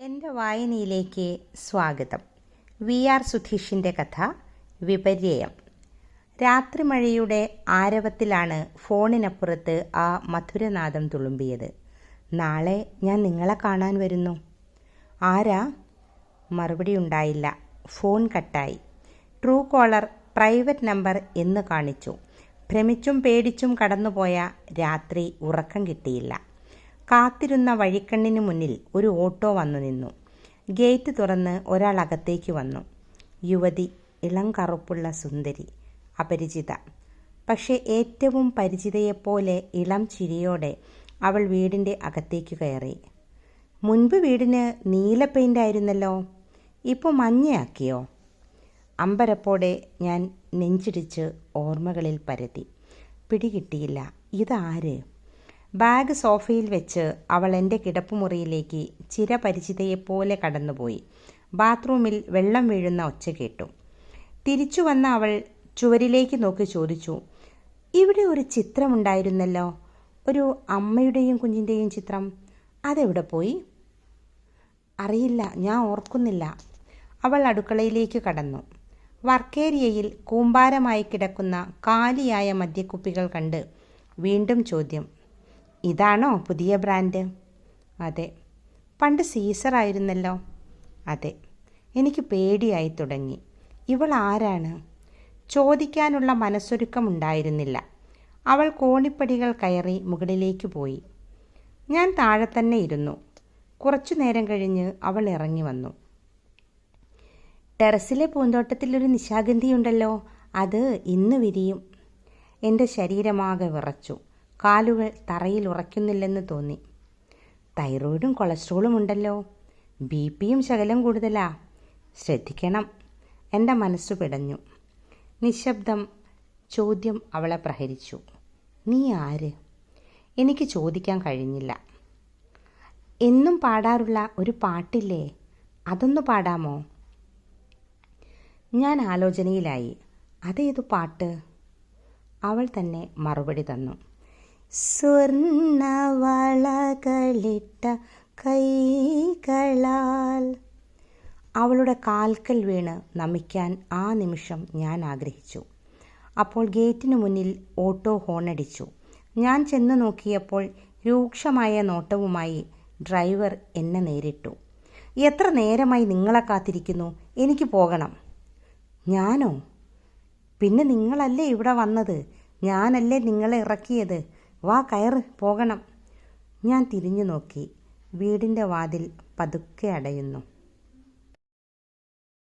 എന്റെ വായനയിലേക്ക് സ്വാഗതം. V R സുധീഷിന്റെ കഥ വിപര്യം രാത്രിമഴയുടെ ആരവത്തിലാണ് ഫോണിനപ്പുറത്ത് ആ മധുരനാദം തുളുമ്പിയത്. നാളെ ഞാൻ നിങ്ങളെ കാണാൻ വരുന്നു. ആരാ? മറുപടി ഉണ്ടായില്ല. ഫോൺ കട്ടായി. ട്രൂ കോളർ പ്രൈവറ്റ് നമ്പർ എന്ന് കാണിച്ചു. ഭ്രമിച്ചും പേടിച്ചും കടന്നുപോയ രാത്രി ഉറക്കം കിട്ടിയില്ല. കാത്തിരുന്ന വഴിക്കണ്ണിന് മുന്നിൽ ഒരു ഓട്ടോ വന്നു നിന്നു. ഗേറ്റ് തുറന്ന് ഒരാൾ അകത്തേക്ക് വന്നു. യുവതി ഇളം കറുപ്പുള്ള സുന്ദരി അപരിചിത. പക്ഷേ ഏറ്റവും പരിചിതയെപ്പോലെ ഇളം ചിരിയോടെ അവൾ വീടിന്റെ അകത്തേക്ക് കയറി. മുൻപ് വീടിന് നീല പെയിന്റ് ആയിരുന്നല്ലോ ഇപ്പോൾ മഞ്ഞയാക്കിയോ? അമ്പരപ്പോടെ ഞാൻ നെഞ്ചിടിച്ച് ഓർമ്മകളിൽ പരതി. പിടികിട്ടിയില്ല ഇതാര്? ബാഗ് സോഫയിൽ വെച്ച് അവൾ എന്റെ കിടപ്പുമുറിയിലേക്ക് ചിരപരിചിതയെപ്പോലെ കടന്നുപോയി. ബാത്റൂമിൽ വെള്ളം വീഴുന്ന ഒച്ച കേട്ടു. തിരിച്ചു വന്ന അവൾ ചുവരിലേക്ക് നോക്കി ചോദിച്ചു ഇവിടെ ഒരു ചിത്രമുണ്ടായിരുന്നല്ലോ? ഒരു അമ്മയുടെയും കുഞ്ഞിന്റെയും ചിത്രം. അതെവിടെ പോയി? അറിയില്ല ഞാൻ ഓർക്കുന്നില്ല. അവൾ അടുക്കളയിലേക്ക് കടന്നു. വർക്കേരിയയിൽ കൂമ്പാരമായി കിടക്കുന്ന കാലിയായ മദ്യക്കുപ്പികൾ കണ്ട് വീണ്ടും ചോദ്യം ഇതാണോ പുതിയ ബ്രാൻഡ്? അതെ. പണ്ട് സീസർ ആയിരുന്നല്ലോ? അതെ. എനിക്ക് പേടിയായി തുടങ്ങി. ഇവൾ ആരാണ്? ചോദിക്കാനുള്ള മനസ്സൊരുക്കമുണ്ടായിരുന്നില്ല. അവൾ കോണിപ്പടികൾ കയറി മുകളിലേക്ക് പോയി. ഞാൻ താഴെ തന്നെ ഇരുന്നു. കുറച്ചു നേരം കഴിഞ്ഞ് അവൾ ഇറങ്ങി വന്നു. ടെറസിലെ പൂന്തോട്ടത്തിലൊരു നിശാഗന്ധിയുണ്ടല്ലോ. അത് ഇന്ന് വിരിയും. എന്റെ ശരീരമാകെ വിറച്ചു. കാലുകൾ തറയിൽ ഉറയ്ക്കുന്നില്ലെന്ന് തോന്നി. തൈറോയിഡും കൊളസ്ട്രോളും ഉണ്ടല്ലോ. ബി പിയും ശകലം കൂടുതലാ. ശ്രദ്ധിക്കണം. എന്റെ മനസ്സു പിടഞ്ഞു. നിശബ്ദം ചോദ്യം അവളെ പ്രഹരിച്ചു. നീ ആര്? എനിക്ക് ചോദിക്കാൻ കഴിഞ്ഞില്ല. എന്നും പാടാറുള്ള ഒരു പാട്ടില്ലേ? അതൊന്ന് പാടാമോ? ഞാൻ ആലോചനയിലായി. അതേതു പാട്ട്? അവൾ തന്നെ മറുപടി തന്നു. സ്വർണവളകളിട്ട കൈകളാൽ. അവളുടെ കാൽക്കൽ വീണ് നമിക്കാൻ ആ നിമിഷം ഞാൻ ആഗ്രഹിച്ചു. അപ്പോൾ ഗേറ്റിന് മുന്നിൽ ഓട്ടോ ഹോണടിച്ചു. ഞാൻ ചെന്ന് നോക്കിയപ്പോൾ രൂക്ഷമായ നോട്ടവുമായി ഡ്രൈവർ എന്നെ നേരിട്ടു. എത്ര നേരമായി നിങ്ങളെ കാത്തിരിക്കുന്നു? എനിക്ക് പോകണം. ഞാനോ? പിന്നെ നിങ്ങളല്ലേ ഇവിടെ വന്നത്? ഞാനല്ലേ നിങ്ങളെ ഇറക്കിയത്? വാ കയറ് പോകണം. ഞാൻ തിരിഞ്ഞു നോക്കി വീടിന്റെ വാതിൽ പതുക്കെ അടയുന്നു.